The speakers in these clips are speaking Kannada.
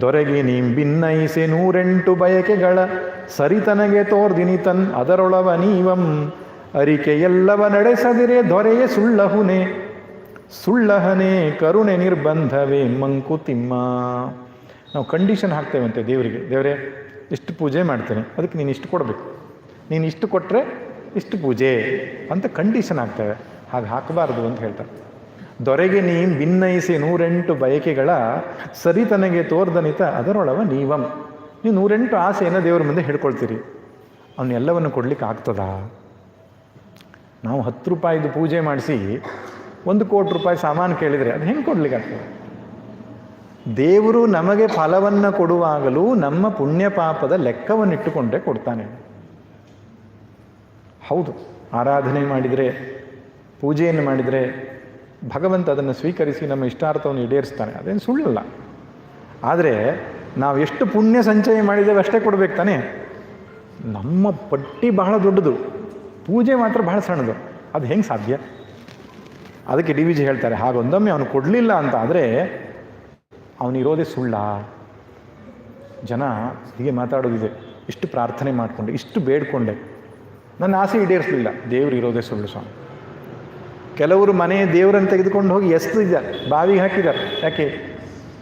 ದೊರೆಗೆ ನೀಂ ಭಿನ್ನೈಸೆ ನೂರೆಂಟು ಬಯಕೆಗಳ ಸರಿತನಗೆ ತೋರ್ದಿನಿ ತನ್ ಅದರೊಳವ ನೀವಂ. ಅರಿಕೆ ಎಲ್ಲವ ನಡೆಸದಿರೆ ದೊರೆಯೇ ಸುಳ್ಳಹುನೆ. ಸುಳ್ಳಹನೆ ಕರುಣೆ ನಿರ್ಬಂಧವೇ ಮಂಕುತಿಮ್ಮ ನಾವು ಕಂಡೀಷನ್ ಹಾಕ್ತೇವಂತೆ ದೇವರಿಗೆ. ದೇವರೇ, ಇಷ್ಟು ಪೂಜೆ ಮಾಡ್ತೇನೆ. ಅದಕ್ಕೆ ನೀನು ಇಷ್ಟು ಕೊಡಬೇಕು. ನೀನು ಇಷ್ಟು ಕೊಟ್ಟರೆ ಇಷ್ಟು ಪೂಜೆ ಅಂತ ಕಂಡೀಷನ್ ಆಗ್ತವೆ ಹಾಗೆ ಹಾಕಬಾರ್ದು ಅಂತ ಹೇಳ್ತಾರೆ. ದೊರೆಗೆ ನೀ ಭಿನ್ನಯಿಸಿ ನೂರೆಂಟು ಬಯಕೆಗಳ ಸರಿತನಗೆ ತೋರ್ದನಿತ ಅದರೊಳವ ನೀವಂ. ನೀವು ನೂರೆಂಟು ಆಸೆಯನ್ನು ದೇವರ ಮುಂದೆ ಹೇಳ್ಕೊಳ್ತೀರಿ? ಅವನ್ನೆಲ್ಲವನ್ನು ಕೊಡ್ಲಿಕ್ಕೆ ಆಗ್ತದಾ? ನಾವು ಹತ್ತು ರೂಪಾಯಿದು ಪೂಜೆ ಮಾಡಿಸಿ ಒಂದು ಕೋಟಿ ರೂಪಾಯಿ ಸಾಮಾನು ಕೇಳಿದರೆ ಅದು ಹೆಂಗೆ ಕೊಡ್ಲಿಕ್ಕೆ ಆಗ್ತದೆ? ದೇವರು ನಮಗೆ ಫಲವನ್ನು ಕೊಡುವಾಗಲೂ ನಮ್ಮ ಪುಣ್ಯ ಪಾಪದ ಲೆಕ್ಕವನ್ನಿಟ್ಟುಕೊಂಡೇ ಕೊಡ್ತಾನೆ. ಹೌದು, ಆರಾಧನೆ ಮಾಡಿದರೆ, ಪೂಜೆಯನ್ನು ಮಾಡಿದರೆ ಭಗವಂತ ಅದನ್ನು ಸ್ವೀಕರಿಸಿ ನಮ್ಮ ಇಷ್ಟಾರ್ಥವನ್ನು ಈಡೇರಿಸ್ತಾನೆ. ಅದೇನು ಸುಳ್ಳಲ್ಲ. ಆದರೆ ನಾವು ಎಷ್ಟು ಪುಣ್ಯ ಸಂಚಯ ಮಾಡಿದ್ದೇವೆ ಅಷ್ಟೇ ಕೊಡ್ಬೇಕು ತಾನೇ. ನಮ್ಮ ಪಟ್ಟಿ ಬಹಳ ದೊಡ್ಡದು. ಪೂಜೆ ಮಾತ್ರ ಬಹಳ ಸಣ್ಣದು. ಅದು ಹೆಂಗೆ ಸಾಧ್ಯ? ಅದಕ್ಕೆ ಡಿ ವಿ ಜಿ ಹೇಳ್ತಾರೆ ಹಾಗೊಂದೊಮ್ಮೆ ಅವನು ಕೊಡಲಿಲ್ಲ ಅಂತ ಆದರೆ ಅವನಿರೋದೇ ಸುಳ್ಳ. ಜನ ಹೀಗೆ ಮಾತಾಡೋದಿದೆ. ಇಷ್ಟು ಪ್ರಾರ್ಥನೆ ಮಾಡಿಕೊಂಡೆ, ಇಷ್ಟು ಬೇಡ್ಕೊಂಡೆ. ನನ್ನ ಆಸೆ ಈಡೇರಿಸಲಿಲ್ಲ. ದೇವರು ಇರೋದೇ ಸುಳ್ಳು ಸ್ವಾಮಿ. ಕೆಲವರು ಮನೆಯ ದೇವರನ್ನು ತೆಗೆದುಕೊಂಡು ಹೋಗಿ ಎಸ್ತಿದ್ದಾರೆ ಬಾವಿಗೆ ಹಾಕಿದ್ದಾರೆ. ಯಾಕೆ?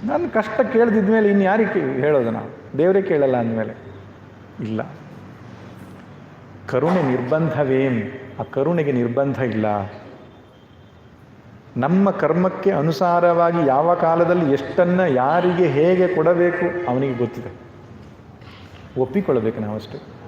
ನನ್ನ ಕಷ್ಟ ಕೇಳ್ದಿದ್ದ ಮೇಲೆ ಇನ್ನು ಯಾರಿಗೆ ಹೇಳೋದು ನಾವು ದೇವರೇ ಕೇಳಲ್ಲ ಅಂದಮೇಲೆ. ಇಲ್ಲ. ಕರುಣೆ ನಿರ್ಬಂಧವೇನು? ಆ ಕರುಣೆಗೆ ನಿರ್ಬಂಧ ಇಲ್ಲ. ನಮ್ಮ ಕರ್ಮಕ್ಕೆ ಅನುಸಾರವಾಗಿ ಯಾವ ಕಾಲದಲ್ಲಿ ಎಷ್ಟನ್ನು ಯಾರಿಗೆ ಹೇಗೆ ಕೊಡಬೇಕು ಅವನಿಗೆ ಗೊತ್ತಿದೆ. ಒಪ್ಪಿಕೊಳ್ಳಬೇಕು ನಾವಷ್ಟೇ.